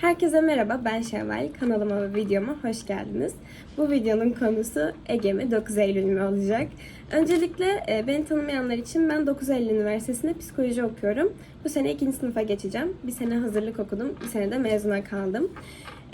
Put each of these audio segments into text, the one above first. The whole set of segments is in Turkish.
Herkese merhaba, ben Şevval. Kanalıma ve videoma hoş geldiniz. Bu videonun konusu Ege mi, 9 Eylül mü olacak? Öncelikle e, beni tanımayanlar için ben 9 Eylül Üniversitesi'nde psikoloji okuyorum. Bu sene ikinci sınıfa geçeceğim. Bir sene hazırlık okudum, bir sene de mezuna kaldım.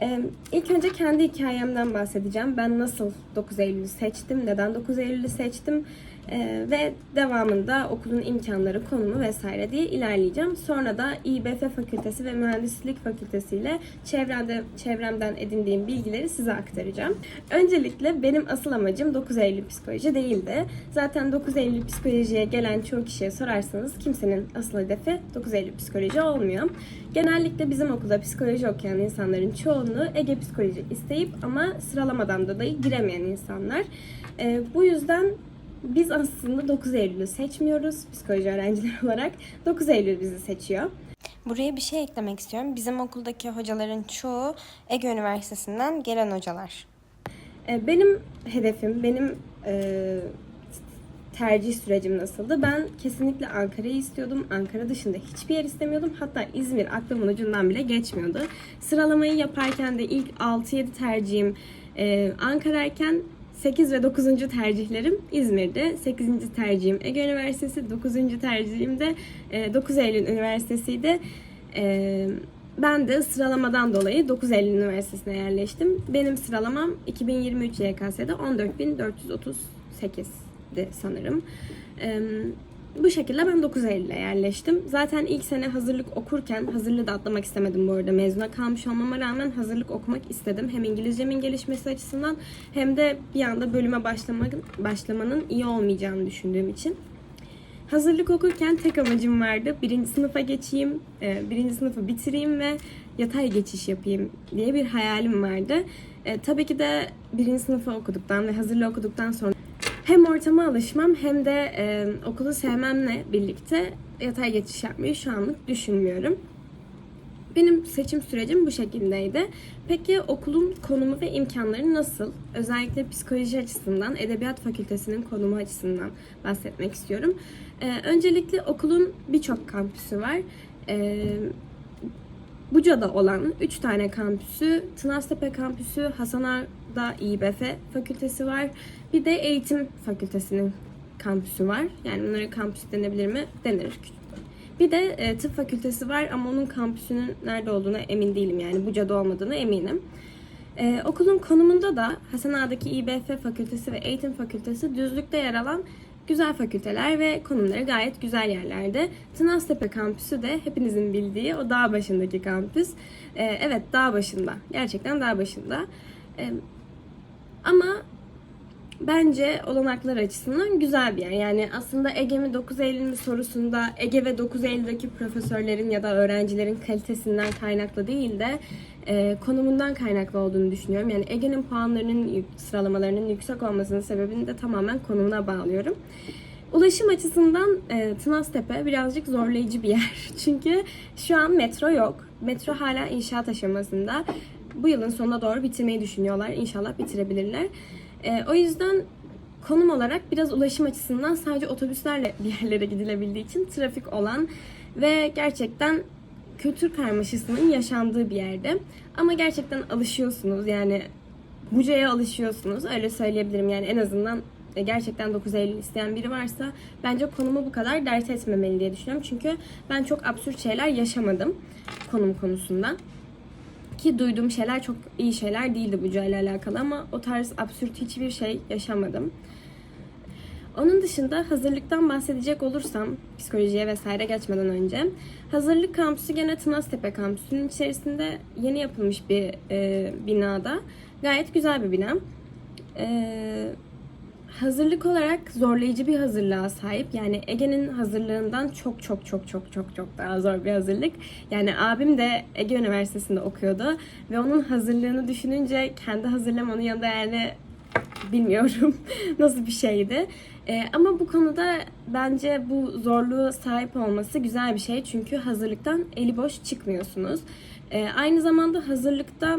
E, ilk önce kendi hikayemden bahsedeceğim. Ben nasıl 9 Eylül'ü seçtim, neden 9 Eylül'ü seçtim e, ve devamında okulun imkanları, konumu vesaire diye ilerleyeceğim. Sonra da İBF Fakültesi ve Mühendislik Fakültesi ile çevremde, çevremden edindiğim bilgileri size aktaracağım. Öncelikle benim asıl amacım 9 Eylül psikoloji değildi. Zaten 9 Eylül psikolojiye gelen çoğu kişiye sorarsanız kimsenin asıl hedefi 9 Eylül psikoloji olmuyor. Genellikle bizim okulda psikoloji okuyan insanların çoğunluğu Ege psikoloji isteyip ama sıralamadan dolayı giremeyen insanlar. Ee, bu yüzden biz aslında 9 Eylül'ü seçmiyoruz psikoloji öğrencileri olarak. 9 Eylül bizi seçiyor. Buraya bir şey eklemek istiyorum. Bizim okuldaki hocaların çoğu Ege Üniversitesi'nden gelen hocalar. Ee, Benim hedefim, benim e, tercih sürecim nasıldı? Ben kesinlikle Ankara'yı istiyordum. Ankara dışında hiçbir yer istemiyordum. Hatta İzmir aklımın ucundan bile geçmiyordu. Sıralamayı yaparken de ilk 6-7 tercihim e, Ankara'yken 8 ve 9. tercihlerim İzmir'de. 8. tercihim Ege Üniversitesi, 9. tercihim de e, 9 Eylül Üniversitesi'ydi. E, ben de sıralamadan dolayı 9 Eylül Üniversitesi'ne yerleştim. Benim sıralamam 2023 YKS'de 14.438'di sanırım. Bu şekilde ben 9 Eylül'e yerleştim. Zaten ilk sene hazırlık okurken, hazırlığı da atlamak istemedim bu arada. Mezuna kalmış olmama rağmen hazırlık okumak istedim. Hem İngilizcemin gelişmesi açısından hem de bir anda bölüme başlamak, başlamanın iyi olmayacağını düşündüğüm için. Hazırlık okurken tek amacım vardı. Birinci sınıfa geçeyim, e, birinci sınıfı bitireyim ve yatay geçiş yapayım diye bir hayalim vardı. E, tabii ki de birinci sınıfı okuduktan ve hazırlığı okuduktan sonra hem ortama alışmam hem de e, okulu sevmemle birlikte yatay geçiş yapmayı şu anlık düşünmüyorum. Benim seçim sürecim bu şekildeydi. Peki okulun konumu ve imkanları nasıl? Özellikle psikoloji açısından, edebiyat fakültesinin konumu açısından bahsetmek istiyorum. Ee, öncelikle okulun birçok kampüsü var. Ee, Buca'da olan 3 tane kampüsü, Tınaztepe kampüsü, Hasan Ağa'da İBF fakültesi var. Bir de eğitim fakültesinin kampüsü var. Yani bunlara kampüs denebilir mi? Denir. Bir de e, tıp fakültesi var ama onun kampüsünün nerede olduğuna emin değilim. Yani Buca'da olmadığına eminim. E, okulun konumunda da Hasan Ağa'daki İBF fakültesi ve eğitim fakültesi düzlükte yer alan güzel fakülteler ve konumları gayet güzel yerlerde. Tınaztepe kampüsü de hepinizin bildiği o dağ başındaki kampüs. E, evet dağ başında. Gerçekten dağ başında. E, ama bence olanaklar açısından güzel bir yer. Yani aslında Ege mi 9 Eylül mü sorusunda Ege ve 9 Eylül'deki profesörlerin ya da öğrencilerin kalitesinden kaynaklı değil de e, konumundan kaynaklı olduğunu düşünüyorum. Yani Ege'nin puanlarının, sıralamalarının yüksek olmasının sebebini de tamamen konumuna bağlıyorum. Ulaşım açısından e, Tınaztepe birazcık zorlayıcı bir yer. Çünkü şu an metro yok. Metro hala inşaat aşamasında. Bu yılın sonuna doğru bitirmeyi düşünüyorlar. İnşallah bitirebilirler. E, o yüzden konum olarak biraz ulaşım açısından sadece otobüslerle bir yerlere gidilebildiği için trafik olan ve gerçekten kültür karmaşasının yaşandığı bir yerde. Ama gerçekten alışıyorsunuz yani Buca'ya alışıyorsunuz öyle söyleyebilirim yani en azından e, gerçekten 9 Eylül isteyen biri varsa bence konumu bu kadar dert etmemeli diye düşünüyorum. Çünkü ben çok absürt şeyler yaşamadım konum konusunda. Ki duyduğum şeyler çok iyi şeyler değildi Buca ile alakalı ama o tarz absürt hiçbir şey yaşamadım. Onun dışında hazırlıktan bahsedecek olursam psikolojiye vesaire geçmeden önce hazırlık kampüsü gene Tınaztepe kampüsünün içerisinde yeni yapılmış bir e, binada. Gayet güzel bir bina. E, hazırlık olarak zorlayıcı bir hazırlığa sahip. Yani Ege'nin hazırlığından çok çok çok çok çok çok daha zor bir hazırlık. Yani abim de Ege Üniversitesi'nde okuyordu ve onun hazırlığını düşününce kendi hazırlam onun yanında yani bilmiyorum nasıl bir şeydi. Ee, ama bu konuda bence bu zorluğu sahip olması güzel bir şey. Çünkü hazırlıktan eli boş çıkmıyorsunuz. Ee, aynı zamanda hazırlıkta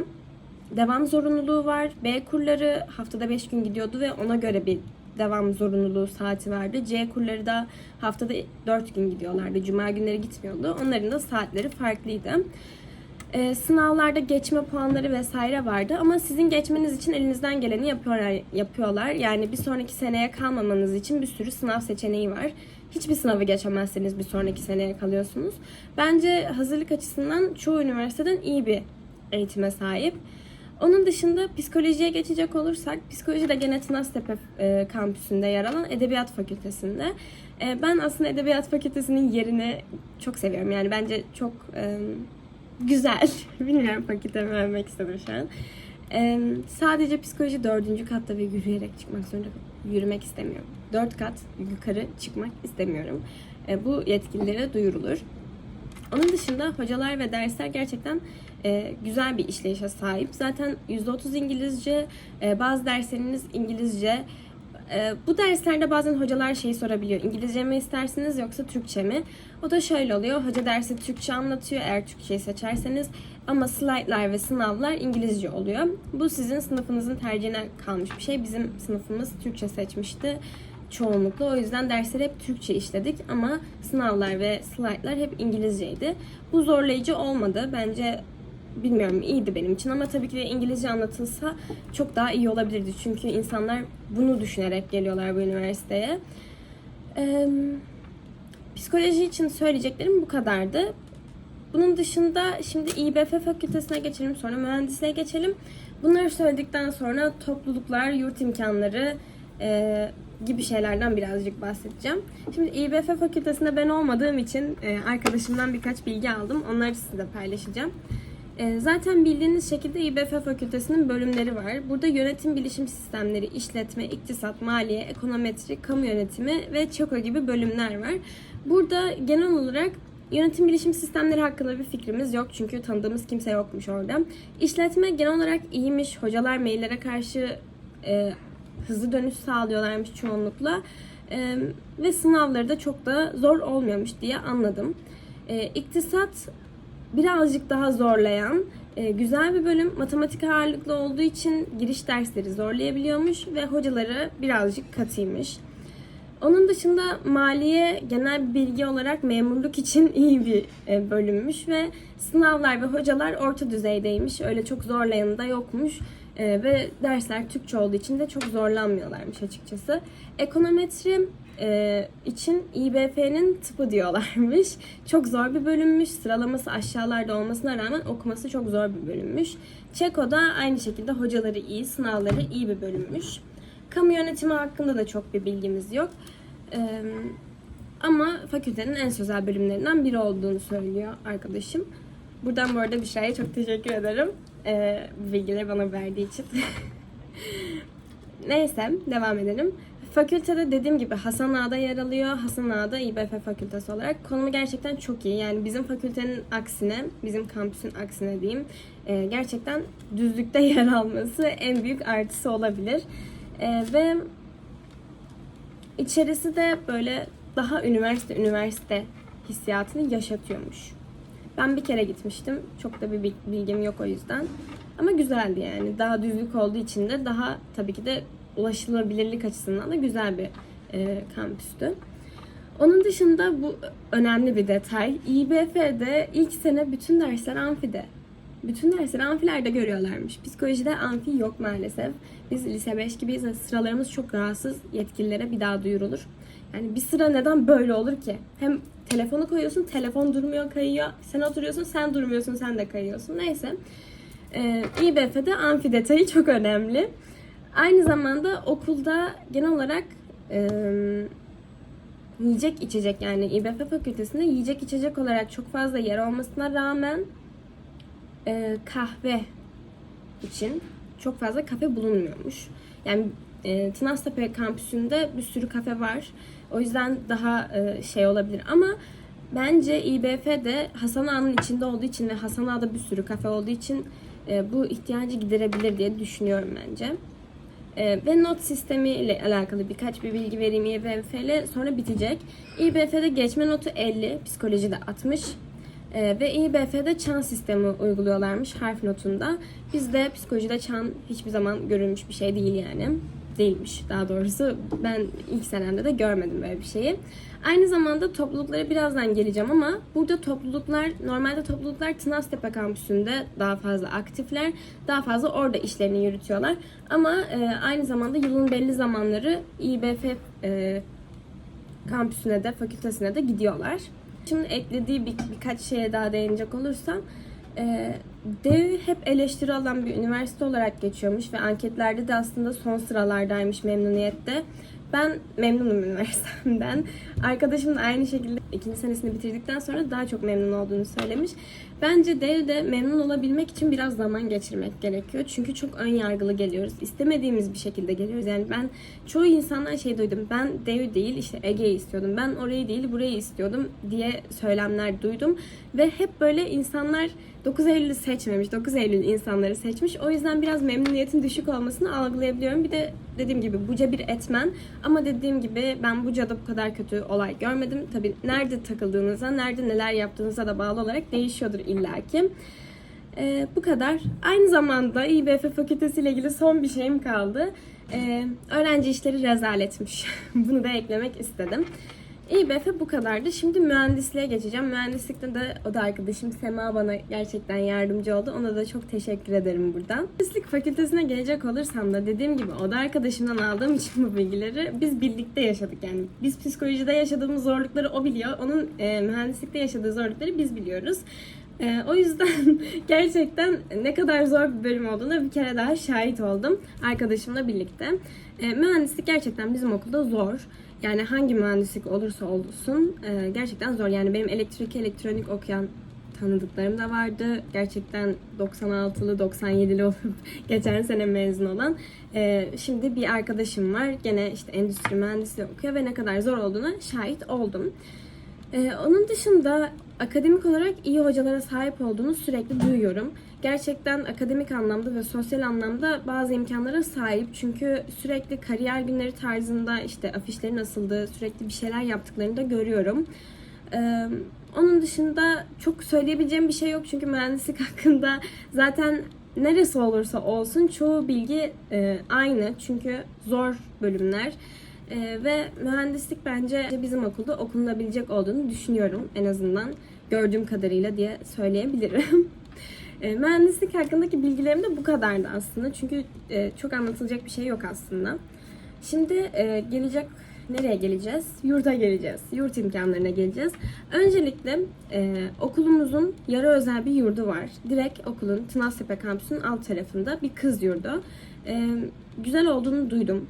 devam zorunluluğu var. B kurları haftada 5 gün gidiyordu ve ona göre bir devam zorunluluğu saati vardı. C kurları da haftada 4 gün gidiyorlardı. Cuma günleri gitmiyordu. Onların da saatleri farklıydı. Ee, sınavlarda geçme puanları vesaire vardı ama sizin geçmeniz için elinizden geleni yapıyorlar, yapıyorlar. Yani bir sonraki seneye kalmamanız için bir sürü sınav seçeneği var. Hiçbir sınavı geçemezseniz bir sonraki seneye kalıyorsunuz. Bence hazırlık açısından çoğu üniversiteden iyi bir eğitime sahip. Onun dışında psikolojiye geçecek olursak, psikoloji de gene Tınaztepe e, kampüsünde yer alan Edebiyat Fakültesinde. E, ben aslında Edebiyat Fakültesinin yerini çok seviyorum. Yani bence çok e, güzel. Bilmiyorum fakültemi övmek istedim şu an. E, sadece psikoloji dördüncü katta ve yürüyerek çıkmak zorunda yürümek istemiyorum. Dört kat yukarı çıkmak istemiyorum. E, bu yetkililere duyurulur. Onun dışında hocalar ve dersler gerçekten e, güzel bir işleyişe sahip. Zaten %30 İngilizce, e, bazı dersleriniz İngilizce. E, bu derslerde bazen hocalar şeyi sorabiliyor. İngilizce mi istersiniz yoksa Türkçe mi? O da şöyle oluyor. Hoca dersi Türkçe anlatıyor eğer Türkçeyi seçerseniz. Ama slaytlar ve sınavlar İngilizce oluyor. Bu sizin sınıfınızın tercihine kalmış bir şey. Bizim sınıfımız Türkçe seçmişti çoğunlukla. O yüzden dersleri hep Türkçe işledik ama sınavlar ve slaytlar hep İngilizceydi. Bu zorlayıcı olmadı. Bence bilmiyorum iyiydi benim için ama tabii ki de İngilizce anlatılsa çok daha iyi olabilirdi. Çünkü insanlar bunu düşünerek geliyorlar bu üniversiteye. Ee, psikoloji için söyleyeceklerim bu kadardı. Bunun dışında şimdi İBF fakültesine geçelim sonra mühendisliğe geçelim. Bunları söyledikten sonra topluluklar, yurt imkanları e, gibi şeylerden birazcık bahsedeceğim. Şimdi İBF fakültesinde ben olmadığım için e, arkadaşımdan birkaç bilgi aldım. Onları sizinle paylaşacağım. E, zaten bildiğiniz şekilde İBF fakültesinin bölümleri var. Burada yönetim bilişim sistemleri, işletme, iktisat, maliye, ekonometri, kamu yönetimi ve ÇEKO gibi bölümler var. Burada genel olarak Yönetim bilişim sistemleri hakkında bir fikrimiz yok çünkü tanıdığımız kimse yokmuş orada. İşletme genel olarak iyiymiş. Hocalar maillere karşı e, hızlı dönüş sağlıyorlarmış çoğunlukla. E, ve sınavları da çok da zor olmuyormuş diye anladım. E, iktisat birazcık daha zorlayan, e, güzel bir bölüm. Matematik ağırlıklı olduğu için giriş dersleri zorlayabiliyormuş ve hocaları birazcık katıymış. Onun dışında maliye genel bilgi olarak memurluk için iyi bir e, bölümmüş ve sınavlar ve hocalar orta düzeydeymiş. Öyle çok zorlayanı da yokmuş. E, ve dersler Türkçe olduğu için de çok zorlanmıyorlarmış açıkçası. Ekonometri e, için İBF'nin tıpı diyorlarmış. Çok zor bir bölümmüş. Sıralaması aşağılarda olmasına rağmen okuması çok zor bir bölümmüş. Çeko da aynı şekilde hocaları iyi, sınavları iyi bir bölümmüş. Kamu yönetimi hakkında da çok bir bilgimiz yok. Ee, ama fakültenin en sözel bölümlerinden biri olduğunu söylüyor arkadaşım. Buradan bu arada Büşra'ya çok teşekkür ederim. Bu bilgileri bana verdiği için. Neyse devam edelim. Fakültede dediğim gibi Hasan Ağa'da yer alıyor. Hasan Ağa'da İBF fakültesi olarak. Konumu gerçekten çok iyi. Yani bizim fakültenin aksine, bizim kampüsün aksine diyeyim. e, gerçekten düzlükte yer alması en büyük artısı olabilir. E, ve içerisi de böyle daha üniversite üniversite hissiyatını yaşatıyormuş. Ben bir kere gitmiştim. Çok da bir bil- bilgim yok o yüzden. Ama güzeldi yani. Daha düzlük olduğu için de daha tabii ki de ulaşılabilirlik açısından da güzel bir e, kampüstü. Onun dışında bu önemli bir detay. İBF'de ilk sene bütün dersler amfide. Bütün dersleri amfilerde görüyorlarmış. Psikolojide amfi yok maalesef. Biz lise 5 gibiyiz ve sıralarımız çok rahatsız. Yetkililere bir daha duyurulur. Yani bir sıra neden böyle olur ki? Hem telefonu koyuyorsun, telefon durmuyor, kayıyor. Sen oturuyorsun, sen durmuyorsun, sen de kayıyorsun. Neyse. Ee, İBF'de amfi detayı çok önemli. Aynı zamanda okulda genel olarak e, yiyecek içecek yani İBF fakültesinde yiyecek içecek olarak çok fazla yer olmasına rağmen e, kahve için çok fazla kafe bulunmuyormuş. Yani e, Tınaztepe kampüsünde bir sürü kafe var. O yüzden daha e, şey olabilir ama bence İBF de Hasan Ağa'nın içinde olduğu için ve Hasan Ağa'da bir sürü kafe olduğu için e, bu ihtiyacı giderebilir diye düşünüyorum bence. E, ve not sistemi ile alakalı birkaç bir bilgi vereyim İBF ile sonra bitecek. İBF'de geçme notu 50, psikolojide 60. E, ve İBF'de çan sistemi uyguluyorlarmış harf notunda. Bizde psikolojide çan hiçbir zaman görülmüş bir şey değil yani. değilmiş daha doğrusu. Ben ilk senemde de görmedim böyle bir şeyi. Aynı zamanda topluluklara birazdan geleceğim ama burada topluluklar, normalde topluluklar Tınaztepe kampüsünde daha fazla aktifler. Daha fazla orada işlerini yürütüyorlar. Ama e, aynı zamanda yılın belli zamanları İBF e, kampüsüne de, fakültesine de gidiyorlar. Şimdi eklediği bir, birkaç şeye daha değinecek olursam, e, DEV hep eleştiri alan bir üniversite olarak geçiyormuş ve anketlerde de aslında son sıralardaymış memnuniyette. Ben memnunum üniversitemden. Arkadaşım da aynı şekilde ikinci senesini bitirdikten sonra daha çok memnun olduğunu söylemiş. Bence DEV'de memnun olabilmek için biraz zaman geçirmek gerekiyor. Çünkü çok ön yargılı geliyoruz. İstemediğimiz bir şekilde geliyoruz. Yani ben çoğu insandan şey duydum. Ben DEV değil işte Ege'yi istiyordum. Ben orayı değil burayı istiyordum diye söylemler duydum. Ve hep böyle insanlar 9 Eylül'ü seçmemiş. 9 Eylül insanları seçmiş. O yüzden biraz memnuniyetin düşük olmasını algılayabiliyorum. Bir de dediğim gibi Buca bir etmen. Ama dediğim gibi ben Buca'da bu kadar kötü olay görmedim. Tabii nerede takıldığınıza, nerede neler yaptığınıza da bağlı olarak değişiyordur illaki. Ee, bu kadar. Aynı zamanda İBF Fakültesi ile ilgili son bir şeyim kaldı. Ee, öğrenci işleri rezaletmiş. Bunu da eklemek istedim. İBF bu kadardı. Şimdi mühendisliğe geçeceğim. Mühendislikte de o da arkadaşım Sema bana gerçekten yardımcı oldu. Ona da çok teşekkür ederim buradan. Mühendislik fakültesine gelecek olursam da dediğim gibi o da arkadaşımdan aldığım için bu bilgileri biz birlikte yaşadık. Yani biz psikolojide yaşadığımız zorlukları o biliyor. Onun e, mühendislikte yaşadığı zorlukları biz biliyoruz. E, o yüzden gerçekten ne kadar zor bir bölüm olduğuna bir kere daha şahit oldum arkadaşımla birlikte. E, mühendislik gerçekten bizim okulda zor. Yani hangi mühendislik olursa olsun e, gerçekten zor. Yani benim elektrik elektronik okuyan tanıdıklarım da vardı. Gerçekten 96'lı 97'li olup geçen sene mezun olan. E, şimdi bir arkadaşım var. Gene işte endüstri mühendisliği okuyor ve ne kadar zor olduğuna şahit oldum. Ee, onun dışında akademik olarak iyi hocalara sahip olduğunu sürekli duyuyorum. Gerçekten akademik anlamda ve sosyal anlamda bazı imkanlara sahip. Çünkü sürekli kariyer günleri tarzında işte afişlerin asıldığı, sürekli bir şeyler yaptıklarını da görüyorum. Ee, onun dışında çok söyleyebileceğim bir şey yok çünkü mühendislik hakkında zaten neresi olursa olsun çoğu bilgi e, aynı. Çünkü zor bölümler. Ee, ve mühendislik bence bizim okulda okunulabilecek olduğunu düşünüyorum en azından gördüğüm kadarıyla diye söyleyebilirim. e, mühendislik hakkındaki bilgilerim de bu kadardı aslında çünkü e, çok anlatılacak bir şey yok aslında. Şimdi e, gelecek nereye geleceğiz? Yurda geleceğiz. Yurt imkanlarına geleceğiz. Öncelikle e, okulumuzun yarı özel bir yurdu var. Direkt okulun Tınaztepe kampüsünün alt tarafında bir kız yurdu. E, güzel olduğunu duydum.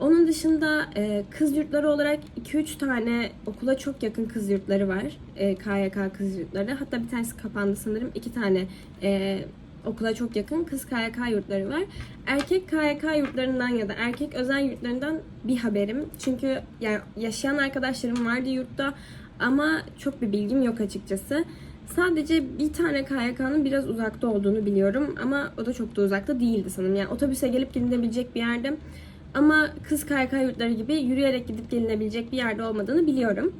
Onun dışında e, kız yurtları olarak 2-3 tane okula çok yakın kız yurtları var. E, KYK kız yurtları. Hatta bir tanesi kapandı sanırım. İki tane e, okula çok yakın kız KYK yurtları var. Erkek KYK yurtlarından ya da erkek özel yurtlarından bir haberim. Çünkü yani yaşayan arkadaşlarım vardı yurtta ama çok bir bilgim yok açıkçası. Sadece bir tane KYK'nın biraz uzakta olduğunu biliyorum ama o da çok da uzakta değildi sanırım. Yani otobüse gelip gidilebilecek bir yerde ama kız KYK yurtları gibi yürüyerek gidip gelinebilecek bir yerde olmadığını biliyorum.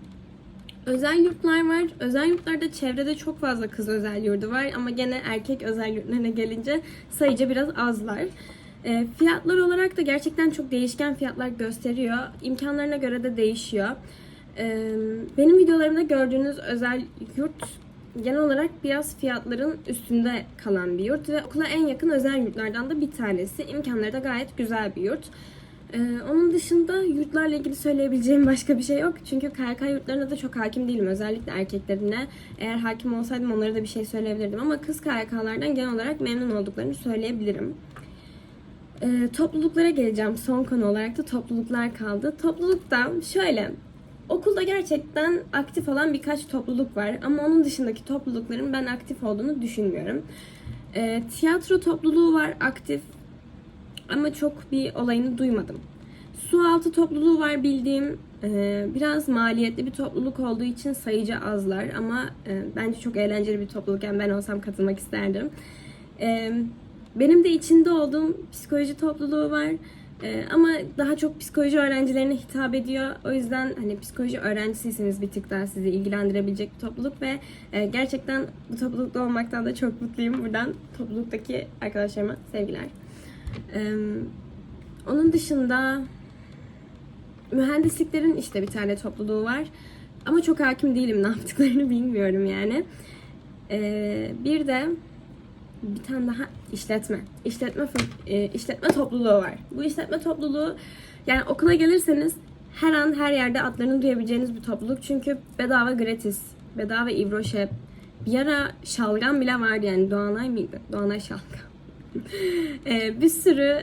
Özel yurtlar var. Özel yurtlarda çevrede çok fazla kız özel yurdu var ama gene erkek özel yurtlarına gelince sayıca biraz azlar. E, fiyatlar olarak da gerçekten çok değişken fiyatlar gösteriyor. İmkanlarına göre de değişiyor. E, benim videolarımda gördüğünüz özel yurt genel olarak biraz fiyatların üstünde kalan bir yurt ve okula en yakın özel yurtlardan da bir tanesi. İmkanları da gayet güzel bir yurt. Ee, onun dışında yurtlarla ilgili söyleyebileceğim başka bir şey yok. Çünkü KYK yurtlarına da çok hakim değilim. Özellikle erkeklerine. Eğer hakim olsaydım onlara da bir şey söyleyebilirdim. Ama kız KYK'lardan genel olarak memnun olduklarını söyleyebilirim. Ee, topluluklara geleceğim. Son konu olarak da topluluklar kaldı. Toplulukta şöyle... Okulda gerçekten aktif olan birkaç topluluk var. Ama onun dışındaki toplulukların ben aktif olduğunu düşünmüyorum. Ee, tiyatro topluluğu var aktif ama çok bir olayını duymadım. Su altı topluluğu var bildiğim. Ee, biraz maliyetli bir topluluk olduğu için sayıca azlar ama e, bence çok eğlenceli bir topluluk. Yani ben olsam katılmak isterdim. Ee, benim de içinde olduğum psikoloji topluluğu var. Ee, ama daha çok psikoloji öğrencilerine hitap ediyor. O yüzden hani psikoloji öğrencisiyseniz bir tık daha sizi ilgilendirebilecek bir topluluk ve e, gerçekten bu toplulukta olmaktan da çok mutluyum. Buradan topluluktaki arkadaşlarıma sevgiler. Ee, Onun dışında mühendisliklerin işte bir tane topluluğu var. Ama çok hakim değilim ne yaptıklarını bilmiyorum yani. Ee, bir de bir tane daha işletme. İşletme e, işletme topluluğu var. Bu işletme topluluğu yani okula gelirseniz her an her yerde adlarını duyabileceğiniz bir topluluk. Çünkü bedava gratis, bedava İbroşep. Bir ara şalgam bile vardı yani Doğanay mıydı? Doğanay şalgam. Ee, bir sürü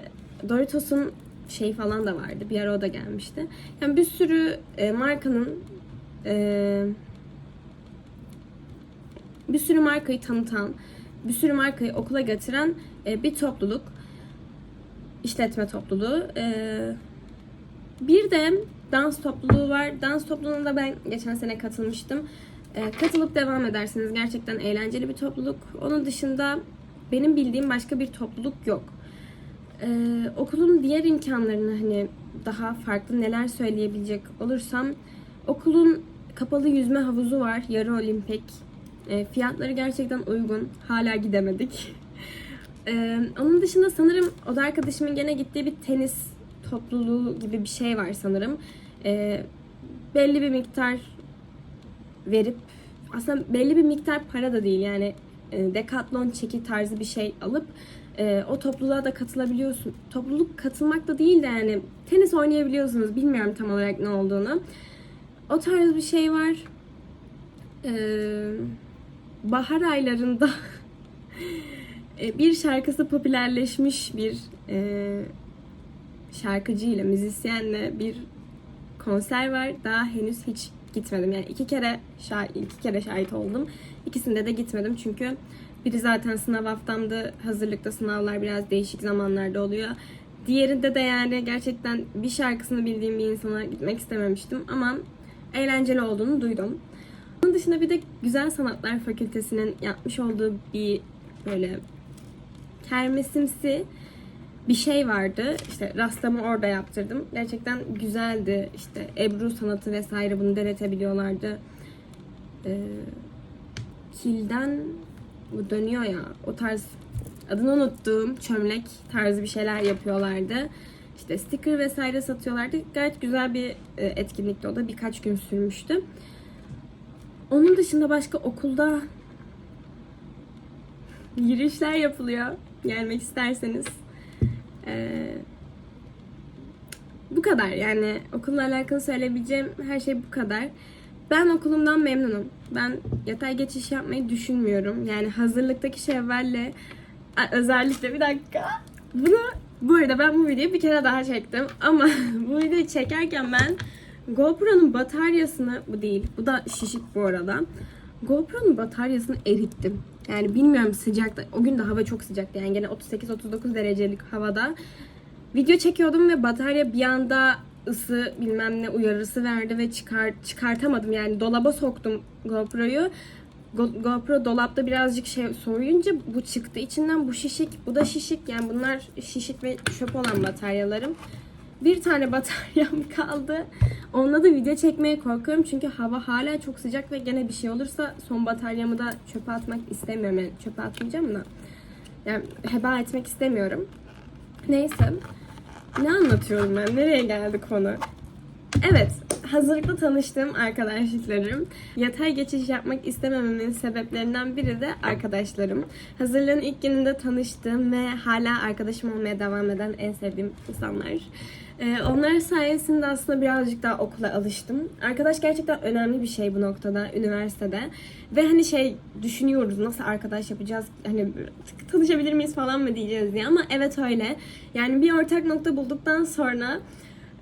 Doritos'un şey falan da vardı. Bir ara o da gelmişti. Yani bir sürü e, markanın e, bir sürü markayı tanıtan, bir sürü markayı okula getiren e, bir topluluk. işletme topluluğu. E, bir de dans topluluğu var. Dans topluluğuna da ben geçen sene katılmıştım. E, katılıp devam edersiniz. Gerçekten eğlenceli bir topluluk. Onun dışında benim bildiğim başka bir topluluk yok. E, okulun diğer imkanlarını hani daha farklı neler söyleyebilecek olursam okulun kapalı yüzme havuzu var. Yarı olimpik. E, fiyatları gerçekten uygun. Hala gidemedik. E, onun dışında sanırım oda arkadaşımın gene gittiği bir tenis topluluğu gibi bir şey var sanırım. E, belli bir miktar verip aslında belli bir miktar para da değil yani e, dekatlon çeki tarzı bir şey alıp e, o topluluğa da katılabiliyorsun. Topluluk katılmak da değil de yani tenis oynayabiliyorsunuz. Bilmiyorum tam olarak ne olduğunu. O tarz bir şey var. Ee, bahar aylarında e, bir şarkısı popülerleşmiş bir e, şarkıcıyla, müzisyenle bir konser var. Daha henüz hiç gitmedim. Yani iki kere şah- iki kere şahit oldum. İkisinde de gitmedim çünkü biri zaten sınav haftamdı. Hazırlıkta sınavlar biraz değişik zamanlarda oluyor. Diğerinde de yani gerçekten bir şarkısını bildiğim bir insana gitmek istememiştim ama eğlenceli olduğunu duydum. Onun dışında bir de Güzel Sanatlar Fakültesi'nin yapmış olduğu bir böyle kermesimsi bir şey vardı. İşte rastlamı orada yaptırdım. Gerçekten güzeldi. İşte Ebru sanatı vesaire bunu denetebiliyorlardı. Ee, kilden bu dönüyor ya o tarz adını unuttuğum çömlek tarzı bir şeyler yapıyorlardı. İşte sticker vesaire satıyorlardı. Gayet güzel bir e, etkinlikti o da. Birkaç gün sürmüştü. Onun dışında başka okulda yürüyüşler yapılıyor. Gelmek isterseniz. Ee, bu kadar yani okulla alakalı söyleyebileceğim her şey bu kadar. Ben okulumdan memnunum. Ben yatay geçiş yapmayı düşünmüyorum. Yani hazırlıktaki şevvalle A- özellikle bir dakika. Bunu bu arada ben bu videoyu bir kere daha çektim ama bu videoyu çekerken ben GoPro'nun bataryasını bu değil. Bu da şişik bu arada. GoPro'nun bataryasını erittim. Yani bilmiyorum sıcakta. O gün de hava çok sıcaktı. Yani gene 38-39 derecelik havada. Video çekiyordum ve batarya bir anda ısı bilmem ne uyarısı verdi ve çıkar çıkartamadım. Yani dolaba soktum GoPro'yu. Go- GoPro dolapta birazcık şey soğuyunca bu çıktı içinden bu şişik, bu da şişik. Yani bunlar şişik ve çöp olan bataryalarım. Bir tane bataryam kaldı. Onunla da video çekmeye korkuyorum çünkü hava hala çok sıcak ve gene bir şey olursa son bataryamı da çöpe atmak istemiyorum. Yani çöpe atmayacağım da. Yani heba etmek istemiyorum. Neyse. Ne anlatıyorum ben? Nereye geldi konu? Evet, hazırlıkta tanıştığım arkadaşlıklarım. Yatay geçiş yapmak istemememin sebeplerinden biri de arkadaşlarım. Hazırlığın ilk gününde tanıştığım ve hala arkadaşım olmaya devam eden en sevdiğim insanlar. Ee, onlar sayesinde aslında birazcık daha okula alıştım. Arkadaş gerçekten önemli bir şey bu noktada, üniversitede. Ve hani şey düşünüyoruz nasıl arkadaş yapacağız, hani tanışabilir miyiz falan mı diyeceğiz diye. Ama evet öyle. Yani bir ortak nokta bulduktan sonra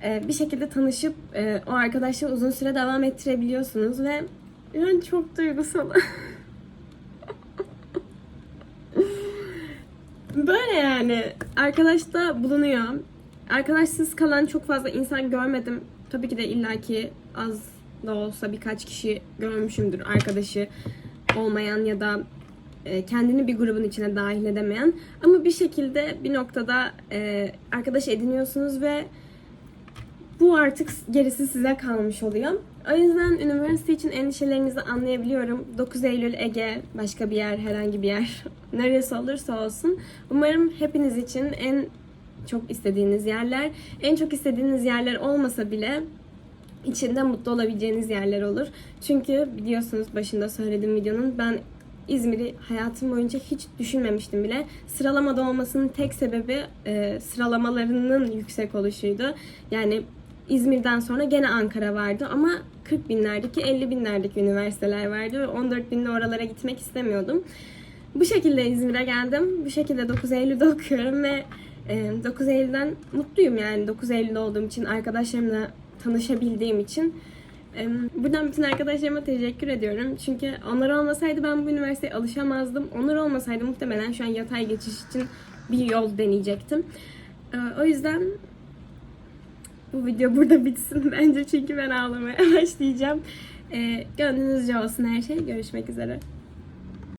bir şekilde tanışıp e, o arkadaşlığı uzun süre devam ettirebiliyorsunuz ve yani çok duygusal. Böyle yani arkadaşta bulunuyor. Arkadaşsız kalan çok fazla insan görmedim. Tabii ki de illaki az da olsa birkaç kişi görmüşümdür arkadaşı olmayan ya da e, kendini bir grubun içine dahil edemeyen. Ama bir şekilde bir noktada e, arkadaş ediniyorsunuz ve bu artık gerisi size kalmış oluyor. O yüzden üniversite için endişelerinizi anlayabiliyorum. 9 Eylül Ege, başka bir yer, herhangi bir yer, neresi olursa olsun. Umarım hepiniz için en çok istediğiniz yerler. En çok istediğiniz yerler olmasa bile içinde mutlu olabileceğiniz yerler olur. Çünkü biliyorsunuz başında söylediğim videonun ben İzmir'i hayatım boyunca hiç düşünmemiştim bile. Sıralamada olmasının tek sebebi e, sıralamalarının yüksek oluşuydu. Yani İzmir'den sonra gene Ankara vardı ama 40 binlerdeki 50 binlerdeki üniversiteler vardı ve 14 binli oralara gitmek istemiyordum. Bu şekilde İzmir'e geldim. Bu şekilde 9 Eylül'de okuyorum ve e, 9 Eylül'den mutluyum yani 9 Eylül'de olduğum için, arkadaşlarımla tanışabildiğim için. E, Buradan bütün arkadaşlarıma teşekkür ediyorum. Çünkü onlar olmasaydı ben bu üniversiteye alışamazdım. Onlar olmasaydı muhtemelen şu an yatay geçiş için bir yol deneyecektim. E, O yüzden bu video burada bitsin bence çünkü ben ağlamaya başlayacağım. E, Gönlünüzce olsun her şey. Görüşmek üzere.